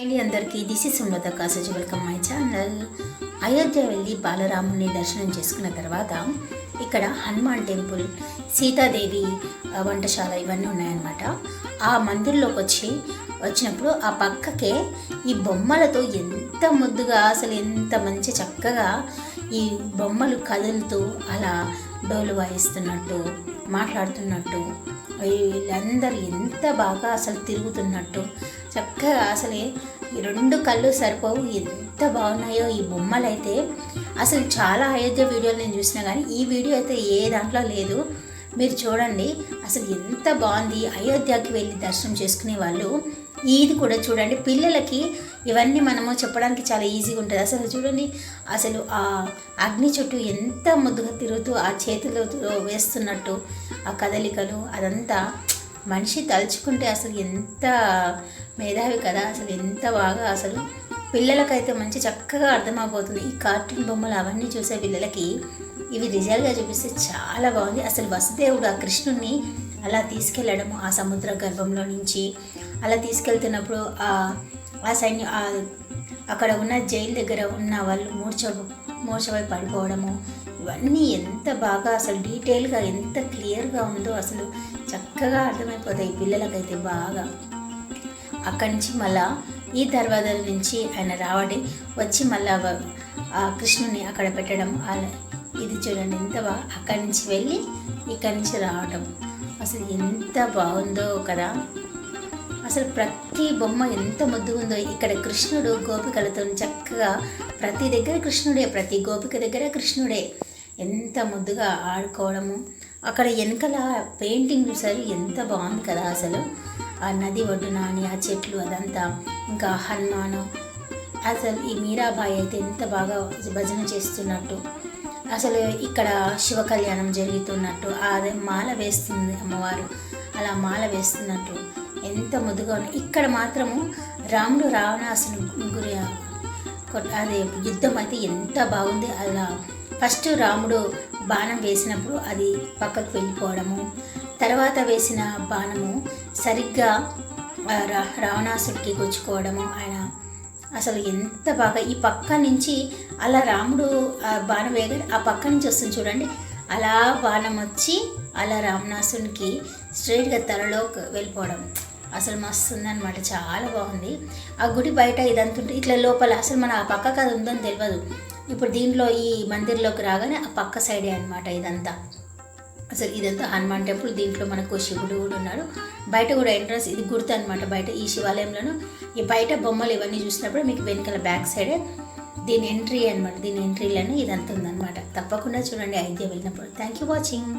అండి అందరికీ this is ఉన్నత కాసేజ్ వెల్కమ్ మై ఛానల్. అయోధ్య వెళ్ళి బాలరాముని దర్శనం చేసుకున్న తర్వాత ఇక్కడ హనుమాన్ టెంపుల్ సీతాదేవి వంటశాల ఇవన్నీ ఉన్నాయన్నమాట. ఆ మందిర్లోకి వచ్చి వచ్చినప్పుడు ఆ పక్కకే ఈ బొమ్మలతో ఎంత ముద్దుగా అసలు ఎంత మంచి చక్కగా ఈ బొమ్మలు కదులుతూ అలా డోలు వాయిస్తున్నట్టు మాట్లాడుతున్నట్టు వీళ్ళందరూ ఎంత బాగా అసలు తిరుగుతున్నట్టు చక్కగా అసలే రెండు కళ్ళు సరిపోవు. ఎంత బాగున్నాయో ఈ బొమ్మలు అయితే అసలు చాలా అయోధ్య వీడియోలు నేను చూసినా కానీ ఈ వీడియో అయితే ఏ దాంట్లో లేదు. మీరు చూడండి అసలు ఎంత బాగుంది. అయోధ్యకి వెళ్ళి దర్శనం చేసుకునే వాళ్ళు ఇది కూడా చూడండి. పిల్లలకి ఇవన్నీ మనము చెప్పడానికి చాలా ఈజీగా ఉంటుంది. అసలు చూడండి అసలు ఆ అగ్ని చుట్టూ ఎంత ముద్దుగా తిరుగుతూ ఆ చేతులతో వేస్తున్నట్టు ఆ కదలికలు అదంతా మనిషి తలుచుకుంటే అసలు ఎంత మేధావి కదా అసలు ఎంత బాగా అసలు. పిల్లలకైతే మంచి చక్కగా అర్థమైపోతుంది ఈ కార్టూన్ బొమ్మలు అవన్నీ చూసే పిల్లలకి ఇవి రిజల్ట్గా చూపిస్తే చాలా బాగుంది. అసలు వసుదేవుడు ఆ కృష్ణుణ్ణి అలా తీసుకెళ్ళడము ఆ సముద్ర గర్భంలో నుంచి అలా తీసుకెళ్తున్నప్పుడు ఆ సైన్యం అక్కడ ఉన్న జైలు దగ్గర ఉన్న వాళ్ళు మూర్చ మోసమై పడిపోవడము ఇవన్నీ ఎంత బాగా అసలు డీటెయిల్గా ఎంత క్లియర్గా ఉందో అసలు చక్కగా అర్థమైపోతాయి పిల్లలకైతే బాగా. అక్కడి నుంచి మళ్ళా ఈ దర్వాజల నుంచి ఆయన రావడం వచ్చి మళ్ళా ఆ కృష్ణుని అక్కడ పెట్టడం అలా ఇది చూడండి ఎంత బాగా అక్కడి నుంచి వెళ్ళి ఇక్కడి నుంచి రావటం. అసలు ఎంత బాగుందో కదా. అసలు ప్రతి బొమ్మ ఎంత ముద్దుగా ఉందో ఇక్కడ కృష్ణుడు గోపికలతో చక్కగా ప్రతి దగ్గర కృష్ణుడే ప్రతి గోపిక దగ్గర కృష్ణుడే. ఎంత ముద్దుగా ఆడుకోవడము. అక్కడ వెనకల పెయింటింగ్ చూసారు ఎంత బాగుంది కదా అసలు. ఆ నది ఒడ్డున అని ఆ చెట్లు అదంతా. ఇంకా హనుమాను. అసలు ఈ మీరాబాయి అయితే ఎంత బాగా భజన చేస్తున్నట్టు. అసలు ఇక్కడ శివ కళ్యాణం జరుగుతున్నట్టు. అదే మాల వేస్తుంది అమ్మవారు. అలా మాల వేస్తున్నట్టు. ఎంత ముదుగా ఉన్నాయి ఇక్కడ మాత్రము రాముడు రావణాసుని గురి కొట్- అదే యుద్ధం అయితే ఎంత బాగుంది. అలా ఫస్ట్ రాముడు బాణం వేసినప్పుడు అది పక్కకు వెళ్ళిపోవడము తర్వాత వేసిన బాణము సరిగ్గా రా రావణాసుడికి గుచ్చుకోవడము. ఆయన అసలు ఎంత బాగా ఈ పక్క నుంచి అలా రాముడు ఆ బాణం వేగ ఆ పక్క నుంచి వస్తుంది చూడండి. అలా బాణం వచ్చి అలా రావణాసునికి స్ట్రైట్గా తలలో వెళ్ళిపోవడం. అసలు మస్తు ఉందన్నమాట చాలా బాగుంది. ఆ గుడి బయట ఇదంతుంటే ఇట్లా లోపల అసలు మన ఆ పక్క అది ఉందని తెలియదు ఇప్పుడు దీంట్లో ఈ మందిర్లోకి రాగానే ఆ పక్క సైడే అనమాట ఇదంతా. అసలు ఇదంతా హనుమాన్ టెంపుల్ దీంట్లో మనకు శివుడు కూడా ఉన్నాడు. బయట కూడా ఎంట్రన్స్ ఇది గుర్తు అనమాట బయట ఈ శివాలయంలోను. ఈ బయట బొమ్మలు ఇవన్నీ చూసినప్పుడు మీకు వెనకాల బ్యాక్ సైడే దీని ఎంట్రీ అనమాట దీని ఎంట్రీలోనే ఇదంతా ఉందన్నమాట. తప్పకుండా చూడండి ఐడియా వెళ్ళినప్పుడు. Thank you watching